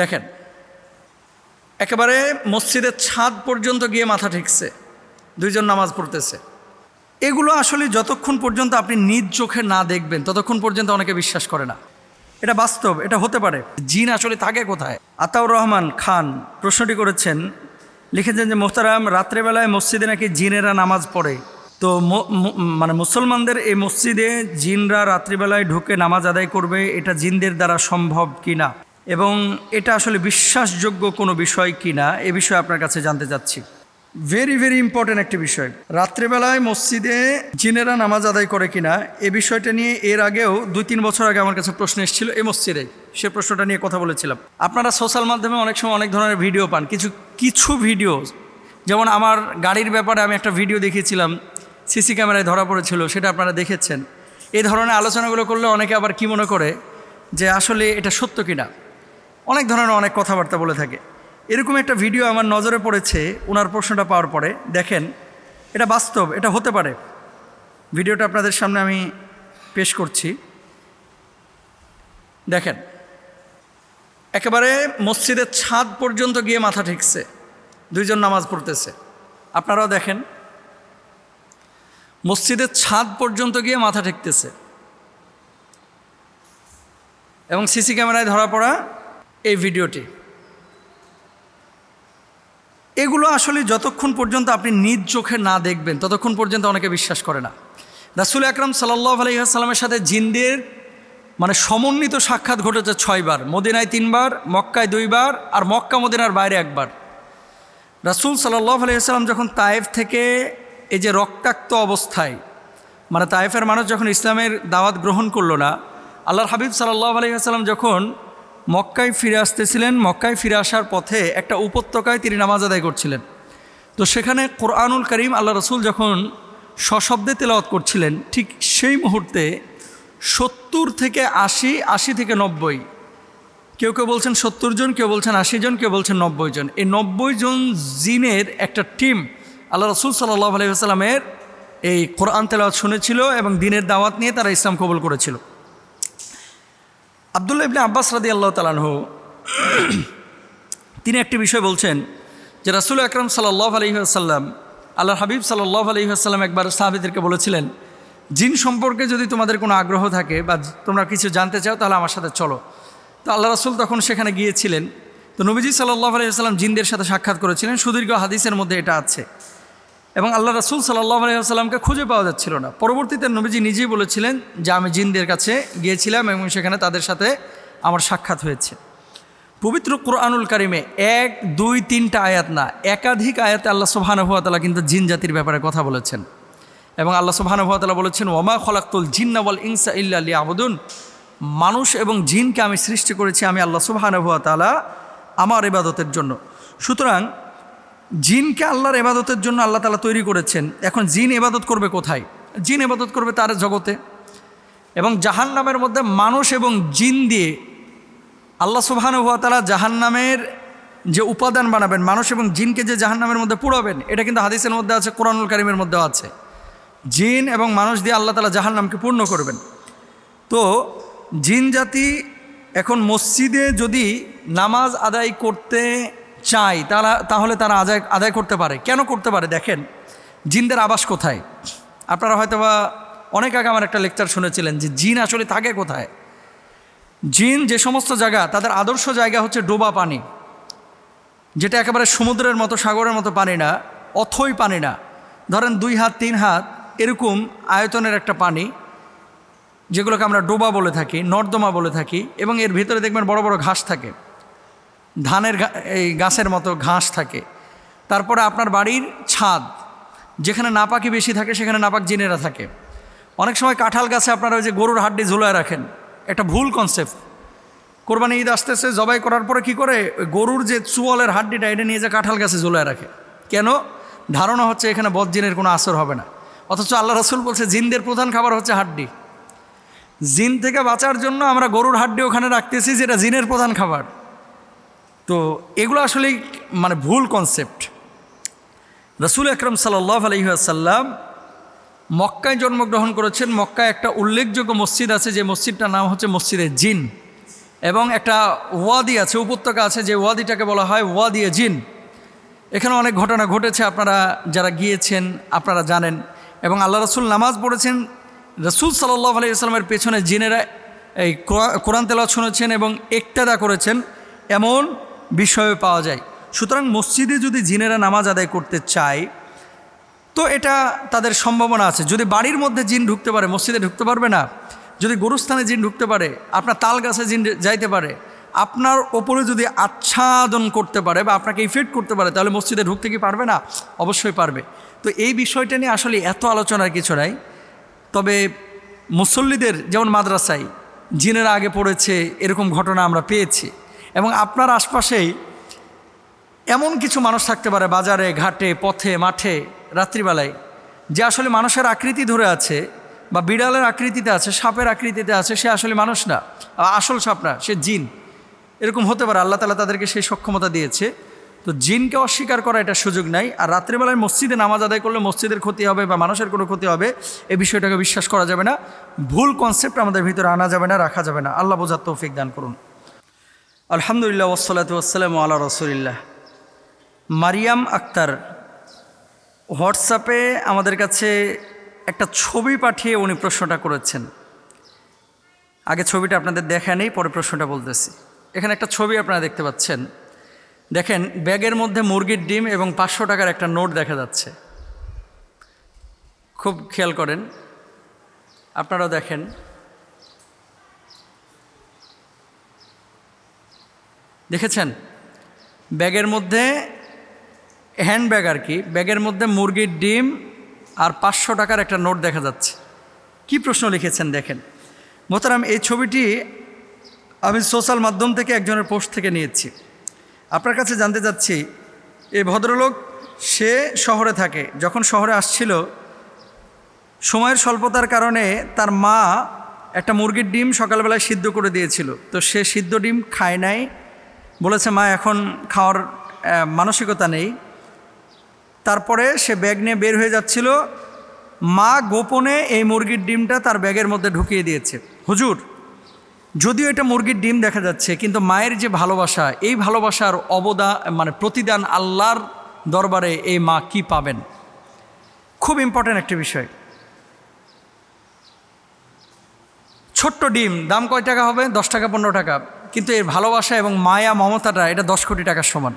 দেখেন, একেবারে মসজিদের ছাদ পর্যন্ত গিয়ে মাথা ঠেকছে, দুইজন নামাজ পড়তেছে। এগুলো আসলে যতক্ষণ পর্যন্ত আপনি নিজ চোখে না দেখবেন, ততক্ষণ পর্যন্ত অনেকে বিশ্বাস করে না। এটা বাস্তব, এটা হতে পারে। জিন আসলে থাকে কোথায়? আতাউর রহমান খান প্রশ্নটি করেছেন, লিখেছেন যে, মোহতারাম, রাত্রেবেলায় মসজিদে নাকি জিনেরা নামাজ পড়ে? তো মানে মুসলমানদের এই মসজিদে জিনরা রাত্রিবেলায় ঢুকে নামাজ আদায় করবে, এটা জিনদের দ্বারা সম্ভব কিনা? এবং এটা আসলে বিশ্বাসযোগ্য কোনো বিষয় কিনা এ বিষয়ে আপনার কাছে জানতে চাচ্ছি। ভেরি ভেরি ইম্পর্ট্যান্ট একটি বিষয়। রাত্রেবেলায় মসজিদে জিনেরা নামাজ আদায় করে কিনা, এ বিষয়টা নিয়ে এর আগেও দুই, তিন বছর আগে আমার কাছে প্রশ্ন এসেছিল এই মসজিদে। সে প্রশ্নটা নিয়ে কথা বলেছিলাম। আপনারা সোশ্যাল মাধ্যমে অনেক সময় অনেক ধরনের ভিডিও পান। কিছু কিছু ভিডিও, যেমন আমার গাড়ির ব্যাপারে আমি একটা ভিডিও দেখিয়েছিলাম, সিসি ক্যামেরায় ধরা পড়েছিল, সেটা আপনারা দেখেছেন। এই ধরনের আলোচনাগুলো করলে অনেকে আবার কি মনে করে, যে আসলে এটা সত্য কিনা? অনেক ধরনের অনেক কথাবার্তা বলে থাকে। এরকম একটা ভিডিও আমার নজরে পড়েছে ওনার প্রশ্নটা পাওয়ার পরে। দেখেন, এটা বাস্তব, এটা হতে পারে। ভিডিওটা আপনাদের সামনে আমি পেশ করছি। দেখেন, একেবারে মসজিদের ছাদ পর্যন্ত গিয়ে মাথা ঠেকছে। দুইজন নামাজ পড়তেছে। আপনারাও দেখেন, মসজিদের ছাদ পর্যন্ত গিয়ে মাথা ঠেকতেছে। এবং সিসি ক্যামেরায় ধরা পড়া এই ভিডিওটি। এগুলো আসলে যতক্ষণ পর্যন্ত আপনি নিজ চোখে না দেখবেন, ততক্ষণ পর্যন্ত অনেকে বিশ্বাস করে না। রাসুল আকরাম সাল্লাহ আলহিহাস্লামের সাথে জিন্দের মানে সমন্বিত সাক্ষাৎ ঘটেছে ছয়বার। মদিনায় তিনবার, মক্কায় দুইবার আর মক্কা মদিনার বাইরে একবার। রাসুল সাল্লাহ আলহিহাস্লাম যখন তায়েফ থেকে এই যে রক্তাক্ত অবস্থায় মানে তায়েফের মানুষ যখন ইসলামের দাওয়াত গ্রহণ করল না, আল্লাহর হাবিব সাল্লাহ আলহিহাস্লাম যখন মক্কায় ফিরে আসতেছিলেন। মক্কায় ফিরে আসার পথে একটা উপত্যকায় তিনি নামাজ আদায় করছিলেন। তো সেখানে কোরআনুল করিম আল্লাহ রসুল যখন সশব্দে তেলাওয়াত করছিলেন, ঠিক সেই মুহূর্তে সত্তর থেকে আশি আশি থেকে নব্বই, কেউ কেউ বলছেন সত্তর জন, কেউ বলছেন আশি জন, কেউ বলছেন নব্বই জন। এই নব্বই জন জিনের একটা টিম আল্লাহ রসুল সাল্লাহ আলহিহাস্লামের এই কোরআন তেলাওয়াত শুনেছিল এবং দিনের দাওয়াত নিয়ে তারা ইসলাম কবুল করেছিল। আবদুল্লাহ ইবনে আব্বাস রাদি আল্লাহ তালানহু তিনি একটি বিষয় বলছেন যে রাসুল আকরম সাল্লাহ আলহিহাসাল্লাম আল্লাহ হাবিব সাল্লাহ আলহিহাসাল্লাম একবার সাহাবিদেরকে বলেছিলেন, জিন সম্পর্কে যদি তোমাদের কোনো আগ্রহ থাকে বা তোমরা কিছু জানতে চাও তাহলে আমার সাথে চলো। তো আল্লাহ রাসুল তখন সেখানে গিয়েছিলেন। তো নবীজি সাল্লাহ আলহিহাস্লাম জিনদের সাথে সাক্ষাৎ করেছিলেন। সুদীর্ঘ হাদিসের মধ্যে এটা আছে। এবং আল্লাহ রাসুল সাল্লাহ আলহিহাস্লামকে খুঁজে পাওয়া যাচ্ছিল না। পরবর্তীতে নবীজি নিজেই বলেছিলেন, যে আমি জিনদের কাছে গিয়েছিলাম এবং সেখানে তাদের সাথে আমার সাক্ষাৎ হয়েছে। পবিত্র কোরআনুল কারিমে এক, দুই, তিনটা আয়াত না, একাধিক আয়াতে আল্লাহ সুবহানুভাতালা কিন্তু জিন জাতির ব্যাপারে কথা বলেছেন। এবং আল্লাহ সুবহানুভাতালা বলেছেন ওমা খলাক্তুল জিন্নাওয়াল ইনসা ইল্লা আলী আবদুন মানুষ এবং জিনকে আমি সৃষ্টি করেছি আমি আল্লাহ সুবহানুভাতালা আমার ইবাদতের জন্য। সুতরাং জিনকে আল্লাহর এবাদতের জন্য আল্লাহ তালা তৈরি করেছেন। এখন জিন এবাদত করবে কোথায়? জিন এবাদত করবে তার জগতে। এবং জাহান নামের মধ্যে মানুষ এবং জিন দিয়ে আল্লাহ সুবহান হুয়া তালা জাহান নামের যে উপাদান বানাবেন, মানুষ এবং জিনকে যে জাহান নামের মধ্যে পুড়াবেন এটা কিন্তু হাদিসের মধ্যে আছে, কোরআনুল কারিমের মধ্যেও আছে। জিন এবং মানুষ দিয়ে আল্লাহ তালা জাহান নামকে পূর্ণ করবেন। তো জিন জাতি এখন মসজিদে যদি নামাজ আদায় করতে চায় তারা, তাহলে তারা আদায় আদায় করতে পারে। কেন করতে পারে? দেখেন, জিনদের আবাস কোথায়? আপনারা হয়তো বা অনেক আগে আমার একটা লেকচার শুনেছিলেন যে জিন আসলে থাকে কোথায়? জিন যে সমস্ত জায়গা, তাদের আদর্শ জায়গা হচ্ছে ডোবা পানি। যেটা একেবারে সমুদ্রের মতো, সাগরের মতো পানি না, অথই পানি না। ধরেন দুই হাত, তিন হাত, এরকম আয়তনের একটা পানি, যেগুলোকে আমরা ডোবা বলে থাকি, নর্দমা বলে থাকি, এবং এর ভিতরে দেখবেন বড় বড় ঘাস থাকে। ধানের এই গাছের মতো ঘাস থাকে। তারপরে আপনার বাড়ির ছাদ, যেখানে নাপাকি বেশি থাকে, সেখানে নাপাক জিনেরা থাকে। অনেক সময় কাঁঠাল গাছে আপনারা ওই যে গরুর হাড্ডি ঝুলায় রাখেন। একটা ভুল কনসেপ্ট কোরবানি ঈদ আসতেছে, জবাই করার পরে কি করে? গরুর যে চুয়ালের হাড্ডিটা, এটা নিয়ে যে কাঁঠাল গাছে ঝুলায় রাখে। কেন? ধারণা হচ্ছে এখানে বদজিনের কোনো আসর হবে না। অথচ আল্লাহ রসুল বলছে, জিনদের প্রধান খাবার হচ্ছে হাড্ডি। জিন থেকে বাঁচার জন্য আমরা গরুর হাড্ডি ওখানে রাখতেছি, যেটা জিনের প্রধান খাবার। তো এগুলো আসলে মানে ভুল কনসেপ্ট রসুল আকরম সাল্লাহ আলহিহাসাল্লাম মক্কায় জন্মগ্রহণ করেছেন। মক্কায় একটা উল্লেখযোগ্য মসজিদ আছে, যে মসজিদটার নাম হচ্ছে মসজিদে জিন। এবং একটা ওয়াদি আছে, উপত্যকা আছে, যে ওয়াদিটাকে বলা হয় ওয়াদিয়ে জিন। এখানে অনেক ঘটনা ঘটেছে, আপনারা যারা গিয়েছেন আপনারা জানেন। এবং আল্লাহ রসুল নামাজ পড়েছেন। রসুল সাল্লাহ আলি ইসলামের পেছনে জিনেরা এই কোরআ- কোরআন তেলাওয়াত শুনেছেন এবং একটাদা করেছেন। এমন বিষয় পাওয়া যায়। সুতরাং মসজিদে যদি জিনেরা নামাজ আদায় করতে চায়, তো এটা তাদের সম্ভাবনা আছে। যদি বাড়ির মধ্যে জিন ঢুকতে পারে, মসজিদে ঢুকতে পারবে না, যদি গরুস্থানে জিন ঢুকতে পারে, আপনার তাল গাছে জিন যাইতে পারে, আপনার ওপরে যদি আচ্ছাদন করতে পারে বা আপনাকে ইফেক্ট করতে পারে, তাহলে মসজিদে ঢুকতে কি পারবে না? অবশ্যই পারবে। তো এই বিষয়টা নিয়ে আসলে এত আলোচনার কিছু নাই। তবে মুসল্লিদের, যেমন মাদ্রাসায়, জিনেরা আগে পড়েছে, এরকম ঘটনা আমরা পেয়েছি। এবং আপনার আশপাশেই এমন কিছু মানুষ থাকতে পারে বাজারে, ঘাটে, পথে, মাঠে, রাত্রিবেলায়, যে আসলে মানুষের আকৃতি ধরে আছে বা বিড়ালের আকৃতিতে আছে, সাপের আকৃতিতে আছে, সে আসলে মানুষ না আসল সাপ না, সে জিন। এরকম হতে পারে, আল্লাহ তালা তাদেরকে সেই সক্ষমতা দিয়েছে। তো জিনকে অস্বীকার করা এটা সুযোগ নাই, আর রাত্রিবেলায় মসজিদে নামাজ আদায় করলে মসজিদের ক্ষতি হবে বা মানুষের কোনো ক্ষতি হবে এই বিষয়টাকে বিশ্বাস করা যাবে না। ভুল কনসেপ্ট আমাদের ভিতরে আনা যাবে না, রাখা যাবে না। আল্লাহ বোঝার তৌফিক দান করুন। আলহামদুলিল্লাহ ওসলাত ওসালাম আল্লাহ রসুলিল্লাহ। মারিয়াম আক্তার, হোয়াটসঅ্যাপে আমাদের কাছে একটা ছবি পাঠিয়ে উনি প্রশ্নটা করেছেন। আগে ছবিটা আপনাদের দেখা নেই, পরে প্রশ্নটা বলতেছি। এখানে একটা ছবি আপনারা দেখতে পাচ্ছেন। দেখেন, ব্যাগের মধ্যে মুরগির ডিম এবং পাঁচশো টাকার একটা নোট দেখা যাচ্ছে। খুব খেয়াল করেন। আপনারাও দেখেন। দেখেছেন? ব্যাগের মধ্যে হ্যান্ড ব্যাগ আর কি, ব্যাগের মধ্যে মুরগির ডিম আর পাঁচশো টাকার একটা নোট দেখা যাচ্ছে। কি প্রশ্ন লিখেছেন দেখেন? মোতারাম এই ছবিটি আমি সোশ্যাল মাধ্যম থেকে একজনের পোস্ট থেকে নিয়েছি। আপনার কাছে জানতে চাচ্ছি এই ভদ্রলোক, সে শহরে থাকে, যখন শহরে আসছিল, সময়ের স্বল্পতার কারণে তার মা একটা মুরগির ডিম সকালবেলায় সিদ্ধ করে দিয়েছিল। তো সে সিদ্ধ ডিম খায় নাই বলেছে, মা, এখন খাওয়ার মানসিকতা নেই। তারপরে সে ব্যাগ নিয়ে বের হয়ে যাচ্ছিল। মা গোপনে এই মুরগির ডিমটা তার ব্যাগের মধ্যে ঢুকিয়ে দিয়েছে। হুজুর, যদিও এটা মুরগির ডিম দেখা যাচ্ছে, কিন্তু মায়ের যে ভালোবাসা, এই ভালোবাসার অবদান মানে প্রতিদান আল্লাহর দরবারে এই মা কি পাবেন? খুব ইম্পর্ট্যান্ট একটি বিষয়। ছোট্ট ডিম, দাম কয় টাকা হবে? দশ টাকা, পনেরো টাকা। কিন্তু এর ভালোবাসা এবং মায়া, মমতাটা এটা দশ কোটি টাকার সমান।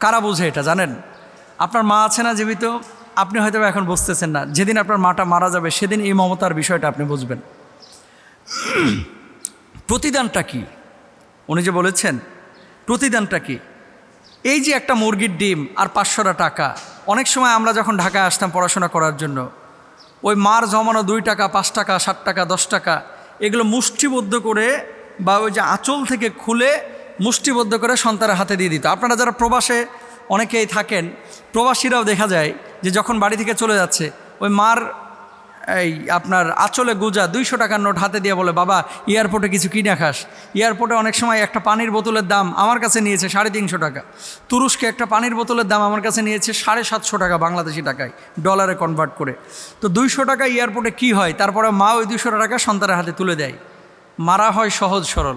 কারা বুঝে এটা, জানেন? আপনার মা আছে না জীবিত, আপনি হয়তো এখন বুঝতেছেন না। যেদিন আপনার মাটা মারা যাবে, সেদিন এই মমতার বিষয়টা আপনি বুঝবেন। প্রতিদানটা কি? উনি যে বলেছেন, প্রতিদানটা কি? এই যে একটা মুরগির ডিম আর পাঁচশোটা টাকা, অনেক সময় আমরা যখন ঢাকায় আসতাম পড়াশোনা করার জন্য, ওই মার জমানো দুই টাকা, পাঁচ টাকা, ষাট টাকা, দশ টাকা, এগুলো মুষ্টিবদ্ধ করে বা ওই যে আঁচল থেকে খুলে মুষ্টিবদ্ধ করে সন্তানের হাতে দিয়ে দিত। আপনারা যারা প্রবাসে অনেকেই থাকেন, প্রবাসীরাও দেখা যায় যে যখন বাড়ি থেকে চলে যাচ্ছে, ওই মার এই আপনার আঁচলে গুজা দুইশো টাকার নোট হাতে দিয়ে বলে, বাবা, এয়ারপোর্টে কিছু কিনে খাস। এয়ারপোর্টে অনেক সময় একটা পানির বোতলের দাম আমার কাছে নিয়েছে সাড়ে তিনশো টাকা। তুরস্কে একটা পানির বোতলের দাম আমার কাছে নিয়েছে সাড়ে সাতশো টাকা বাংলাদেশি টাকায়, ডলারে কনভার্ট করে। তো দুইশো টাকা এয়ারপোর্টে কি হয়? তারপরে মা ওই দুইশো টাকা সন্তানের হাতে তুলে দেয়। মারা হয় সহজ সরল।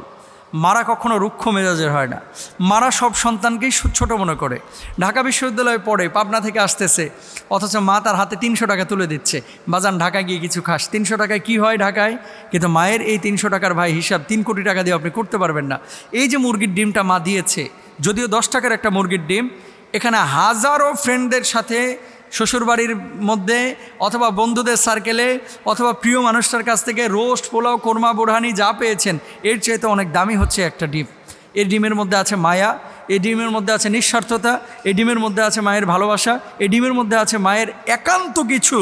মারা কখনো রুক্ষ মেজাজের হয় না। মারা সব সন্তানকেই ছোট মনে করে। ঢাকা বিশ্ববিদ্যালয়ে পড়ে, পাবনা থেকে আসতেছে। অথচ মা তার হাতে তিনশো টাকা তুলে দিচ্ছে। বাজান, ঢাকায় গিয়ে কিছু খাস। তিনশো টাকায় কি হয় ঢাকায়? কিন্তু মায়ের এই তিনশো টাকার ভাই হিসাব তিন কোটি টাকা দিয়ে আপনি করতে পারবেন না। এই যে মুরগির ডিমটা মা দিয়েছে, যদিও দশ টাকার একটা মুরগির ডিম, এখানে হাজারো ফ্রেন্ডদের সাথে শ্বশুরবাড়ির মধ্যে অথবা বন্ধুদের সার্কেলে অথবা প্রিয় মানুষটার কাছ থেকে রোস্ট পোলাও, কোরমা, বোরহানি যা পেয়েছেন, এর চাইতে অনেক দামি হচ্ছে একটা ডিম। এই ডিমের মধ্যে আছে মায়া, এই ডিমের মধ্যে আছে নিঃস্বার্থতা, এই ডিমের মধ্যে আছে মায়ের ভালোবাসা, এই ডিমের মধ্যে আছে মায়ের একান্ত কিছু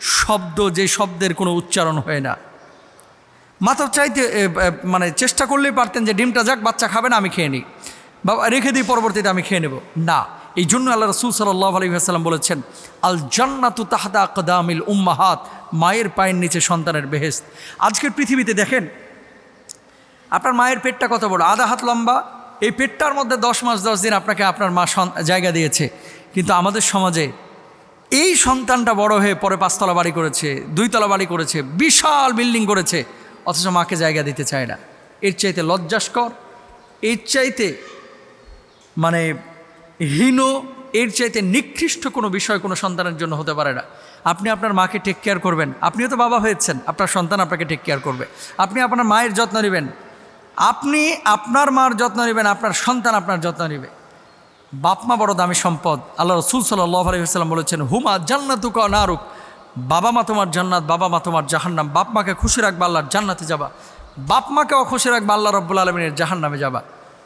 শব্দ যে শব্দের কোনো উচ্চারণ হয় না। মাথা চাইতে মানে চেষ্টা করলেই পারতেন যে ডিমটা যাক, বাচ্চা খাবে না, আমি খেয়ে নিই। বা রেখে দিই, পরবর্তীতে আমি খেয়ে নেব। না। এই জন্য আল্লাহ রসুল সাল্লাহ আলহিহাসাল্লাম বলেছেন, আল জান্নাতু তাহাদা আকদামিল উম্মাহাত মায়ের পায়ের নিচে সন্তানের বেহেস্ত আজকের পৃথিবীতে দেখেন, আপনার মায়ের পেটটা কত বড়? আধা হাত লম্বা, এই পেটটার মধ্যে দশ মাস, দশ দিন আপনাকে আপনার মা জায়গা দিয়েছে। কিন্তু আমাদের সমাজে এই সন্তানটা বড় হয়ে পরে পাঁচতলা বাড়ি করেছে, দুইতলা বাড়ি করেছে, বিশাল বিল্ডিং করেছে, অথচ মাকে জায়গা দিতে চায় না। এর চাইতে লজ্জাস্কর, এর চাইতে মানে হীন, এর চাইতে নিকৃষ্ট কোনো বিষয় কোনো সন্তানের জন্য হতে পারে না। আপনি আপনার মাকে টেক কেয়ার করবেন। আপনিও তো বাবা হয়েছেন। আপনার সন্তান আপনাকে টেক কেয়ার করবে। আপনি আপনার মায়ের যত্ন নেবেন। আপনি আপনার মার যত্ন নেবেন, আপনার সন্তান আপনার যত্ন নেবে। বাপমা বড় দামি সম্পদ। আল্লাহ রসুল সাল্লাহ আলহিহাল্লাম বলেছেন, হুমা জান্নাতুক নারুক। বাবা মা তোমার জান্নাত, বাবা মা তোমার জাহান্নাম। বাপ মাকে খুশি রাখবা, আল্লাহর জান্নাতে যাবা। বাপ মাকে অখুশি রাখবা, আল্লাহ রব্বুল আলমিনের জাহান্নামে যাবা।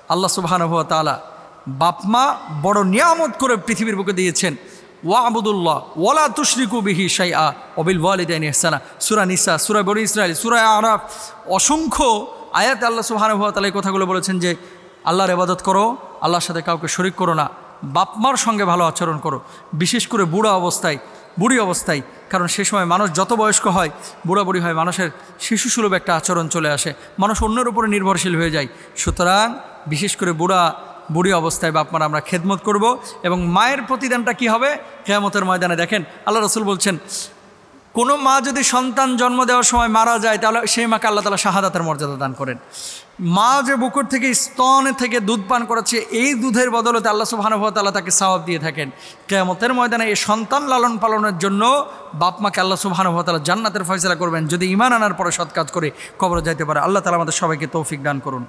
আল্লাহ সুবাহানুভা তালা বাপ মা বড় নিয়ামত করে পৃথিবীর বুকে দিয়েছেন। ওয়া আবুদুল্লাহ ওয়ালা তুশরিকু বিহি শাই আ অবিল ওয়ালিদাইন ইহসানা। সুরা নিসা, সুরা বনি ইসরায়েল সুরা আরাফ, অসংখ্য আয়াত আল্লাহ সুবহানাহু ওয়া তাআলা এই কথাগুলো বলেছেন যে, আল্লাহর এবাদত করো, আল্লাহর সাথে কাউকে শরিক করো না। বাপমার সঙ্গে ভালো আচরণ করো। বিশেষ করে বুড়া অবস্থায়, বুড়ি অবস্থায়, কারণ সে সময় মানুষ যত বয়স্ক হয়, বুড়া বুড়ি হয়, মানুষের শিশুসুলভ একটা আচরণ চলে আসে। মানুষ অন্যের উপরে নির্ভরশীল হয়ে যায়। সুতরাং বিশেষ করে বুড়া বুড়ি অবস্থায় বাপমার আমরা খেদমত করব এবং মায়ের প্রতিদানটা কি হবে? কেয়ামতের ময়দানে দেখেন, আল্লাহ রসুল বলছেন, কোনো মা যদি সন্তান জন্ম দেওয়ার সময় মারা যায়, তাহলে সেই মাকে আল্লাহ তালা শাহাদাতের মর্যাদা দান করেন। মা যে বুকুর থেকে স্তন থেকে দুধ পান করাচ্ছে এই দুধের বদলতে আল্লাহ সুবাহানুভতাল্লাহ তাকে সওয়াব দিয়ে থাকেন। কেয়ামতের ময়দানে এই সন্তান লালন পালনের জন্য বাপ মাকে আল্লাহ সুবাহানুভতাল্লাহ জান্নাতের ফয়সলা করবেন। যদি ইমান আনার পরে সৎ কাজ করে কবর যাইতে পারে, আল্লাহ তালা আমাদের সবাইকে তৌফিক দান করুন।